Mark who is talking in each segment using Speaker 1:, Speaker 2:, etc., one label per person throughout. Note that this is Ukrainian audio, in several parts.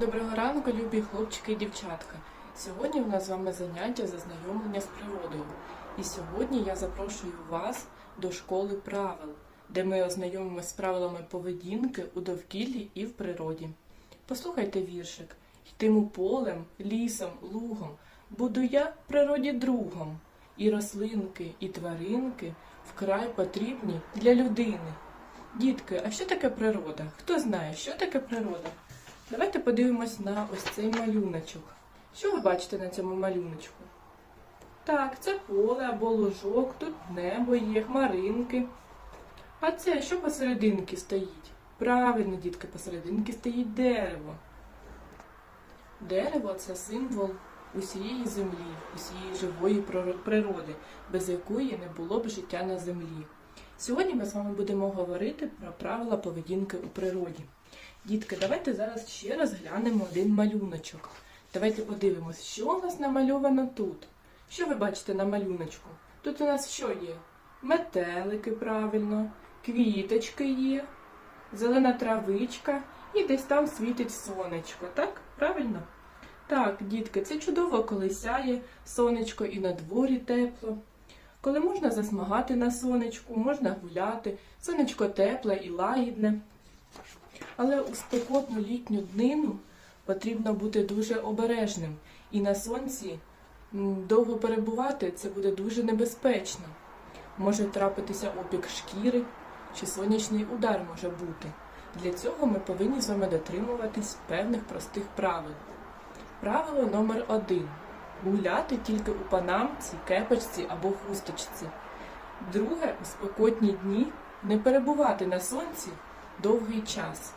Speaker 1: Доброго ранку, любі хлопчики і дівчатка. Сьогодні у нас з вами заняття за знайомлення з природою. І сьогодні я запрошую вас до школи правил, де ми ознайомимося з правилами поведінки у довкіллі і в природі. Послухайте віршик. Йтиму полем, лісом, лугом, буду я в природі другом. І рослинки, і тваринки вкрай потрібні для людини. Дітки, а що таке природа? Хто знає, що таке природа? Давайте подивимось на ось цей малюночок. Що ви бачите на цьому малюночку? Так, це поле або лужок, тут небо є, хмаринки. А це що посерединки стоїть? Правильно, дітки, посерединки стоїть дерево. Дерево це символ усієї землі, усієї живої природи, без якої не було б життя на землі. Сьогодні ми з вами будемо говорити про правила поведінки у природі. Дітки, давайте зараз ще раз глянемо один малюночок. Давайте подивимось, що у нас намальовано тут. Що ви бачите на малюночку? Тут у нас що є? Метелики, правильно, квіточки є, зелена травичка і десь там світить сонечко, так? Правильно? Так, дітки, це чудово, коли сяє сонечко і на дворі тепло. Коли можна засмагати на сонечку, можна гуляти, сонечко тепле і лагідне. Але у спекотну літню днину потрібно бути дуже обережним. І на сонці довго перебувати це буде дуже небезпечно. Може трапитися опік шкіри чи сонячний удар може бути. Для цього ми повинні з вами дотримуватись певних простих правил. Правило номер один. Гуляти тільки у панамці, кепочці або хусточці. Друге, у спекотні дні не перебувати на сонці довгий час.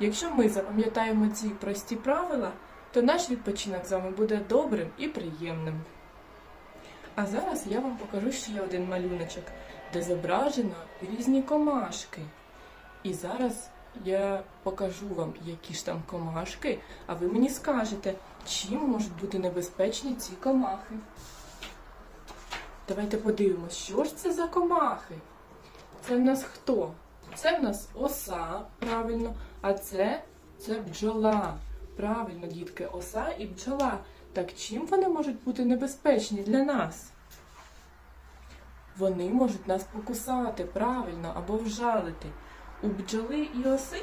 Speaker 1: Якщо ми запам'ятаємо ці прості правила, то наш відпочинок з вами буде добрим і приємним. А зараз я вам покажу ще один малюночок, де зображено різні комашки. І зараз я покажу вам, які ж там комашки, а ви мені скажете, чим можуть бути небезпечні ці комахи. Давайте подивимось, що ж це за комахи. Це в нас хто? Це в нас оса, правильно, а це, це бджола. Правильно, дітки, оса і бджола. Так чим вони можуть бути небезпечні для нас? Вони можуть нас покусати правильно або вжалити. У бджоли і оси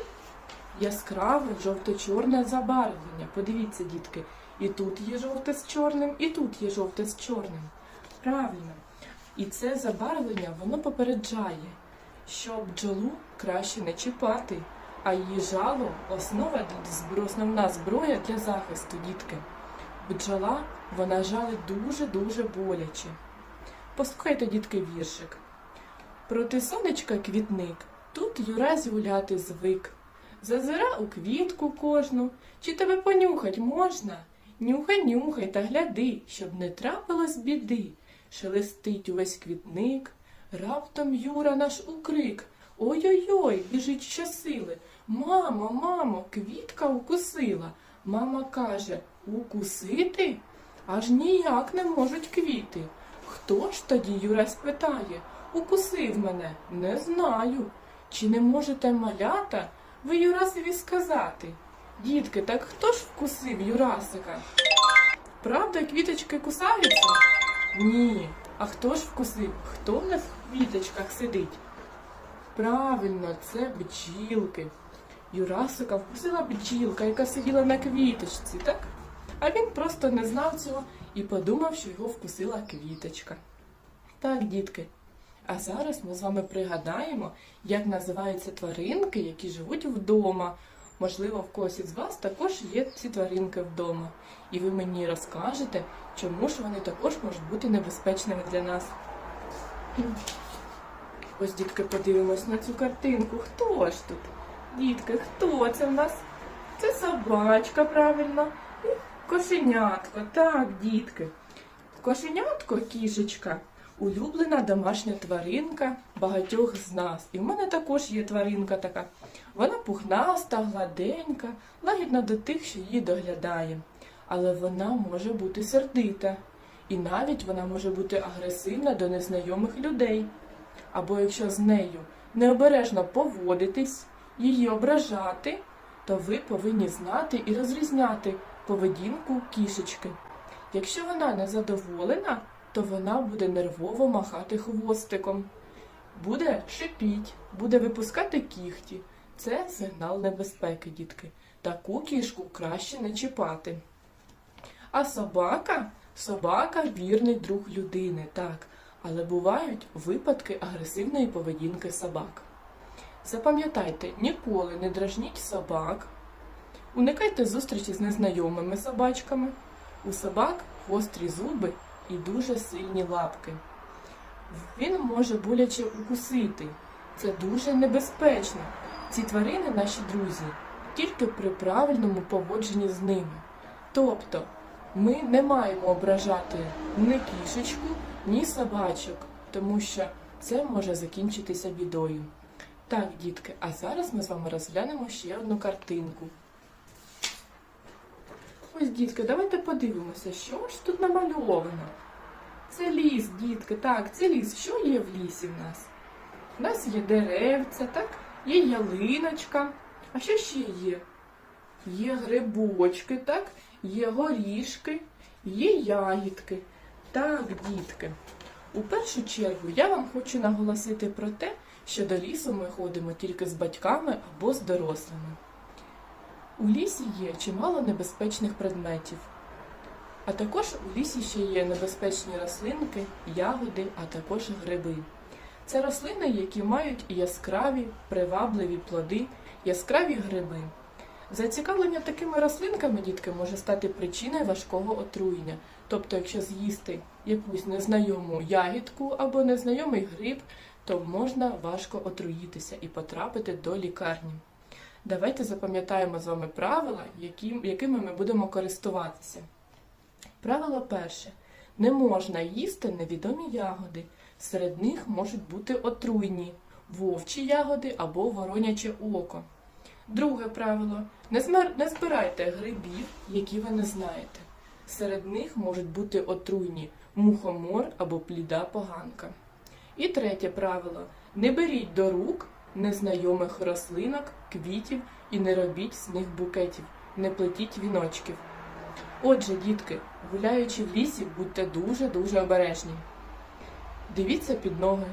Speaker 1: яскраве жовто-чорне забарвлення. Подивіться, дітки, і тут є жовте з чорним, і тут є жовте з чорним. Правильно. І це забарвлення воно попереджає, що бджолу краще не чіпати, а її жало основа основна зброя для захисту, дітки. Бджола вона жалить дуже-дуже боляче. Послухайте, дітки, віршик. Проти сонечка квітник, тут Юрась гуляти звик. Зазира у квітку кожну, чи тебе понюхать можна? Нюхай, нюхай та гляди, щоб не трапилось біди. Шелестить увесь квітник, раптом Юра наш укрик. Ой-ой-ой, біжить щосили. Мамо, мамо, квітка укусила. Мама каже, укусити? Аж ніяк не можуть квіти. Хто ж тоді Юра спитає? Укусив мене? Не знаю. Чи не можете малята ви Юрасові сказати? Дітки, так хто ж вкусив Юрасика? Правда, квіточки кусаються? Ні. А хто ж вкусив? Хто в нас в квіточках сидить? Правильно, це бджілки. Юрасика вкусила бджілка, яка сиділа на квіточці, так? А він просто не знав цього і подумав, що його вкусила квіточка. Так, дітки. А зараз ми з вами пригадаємо, як називаються тваринки, які живуть вдома. Можливо, в когось із вас також є ці тваринки вдома. І ви мені розкажете, чому ж вони також можуть бути небезпечними для нас. Ось, дітки, подивимось на цю картинку. Хто ж тут? Дітки, хто це в нас? Це собачка, правильно. І кошенятко. Так, дітки. Кошенятко, кішечка, улюблена домашня тваринка багатьох з нас. І в мене також є тваринка така. Вона пухнаста, гладенька, лагідна до тих, що її доглядає. Але вона може бути сердита. І навіть вона може бути агресивна до незнайомих людей. Або якщо з нею необережно поводитись, її ображати, то ви повинні знати і розрізняти поведінку кішечки. Якщо вона не задоволена, то вона буде нервово махати хвостиком, буде шипіть, буде випускати кіхті. Це сигнал небезпеки, дітки. Таку кішку краще не чіпати. А собака? Собака вірний друг людини, так, але бувають випадки агресивної поведінки собак. Запам'ятайте, ніколи не дражніть собак, уникайте зустрічі з незнайомими собачками. У собак гострі зуби і дуже сильні лапки. Він може боляче укусити. Це дуже небезпечно. Ці тварини наші друзі тільки при правильному поводженні з ними. Тобто ми не маємо ображати ні кішечку, ні собачок, тому що це може закінчитися бідою. Так, дітки, а зараз ми з вами розглянемо ще одну картинку. Ось, дітки, давайте подивимося, що ж тут намальовано. Це ліс, дітки, так, це ліс. Що є в лісі в нас? У нас є деревця, так, є ялиночка. А що ще є? Є грибочки, так, є горішки, є ягідки. Так, дітки. У першу чергу я вам хочу наголосити про те, що до лісу ми ходимо тільки з батьками або з дорослими. У лісі є чимало небезпечних предметів. А також у лісі ще є небезпечні рослинки, ягоди, а також гриби. Це рослини, які мають яскраві, привабливі плоди, яскраві гриби. Зацікавлення такими рослинками, дітки, може стати причиною важкого отруєння. Тобто, якщо з'їсти якусь незнайому ягідку або незнайомий гриб, то можна важко отруїтися і потрапити до лікарні. Давайте запам'ятаємо з вами правила, якими ми будемо користуватися. Правило перше. Не можна їсти невідомі ягоди. Серед них можуть бути отруйні вовчі ягоди або вороняче око. Друге правило. Не збирайте грибів, які ви не знаєте. Серед них можуть бути отруйні мухомор або пліда поганка. І третє правило. Не беріть до рук незнайомих рослинок, квітів і не робіть з них букетів, не плетіть віночків. Отже, дітки, гуляючи в лісі, будьте дуже-дуже обережні. Дивіться під ноги,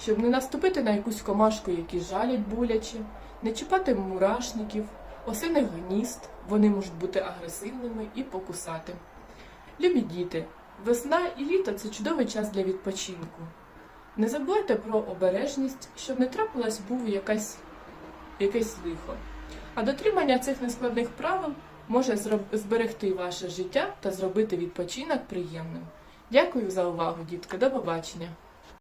Speaker 1: щоб не наступити на якусь комашку, які жалять боляче, не чіпати мурашників, осиних гнізд, вони можуть бути агресивними і покусати. Любі діти, весна і літо це чудовий час для відпочинку. Не забувайте про обережність, щоб не трапилось був якась, якесь лихо. А дотримання цих нескладних правил може зберегти ваше життя та зробити відпочинок приємним. Дякую за увагу, дітки. До побачення!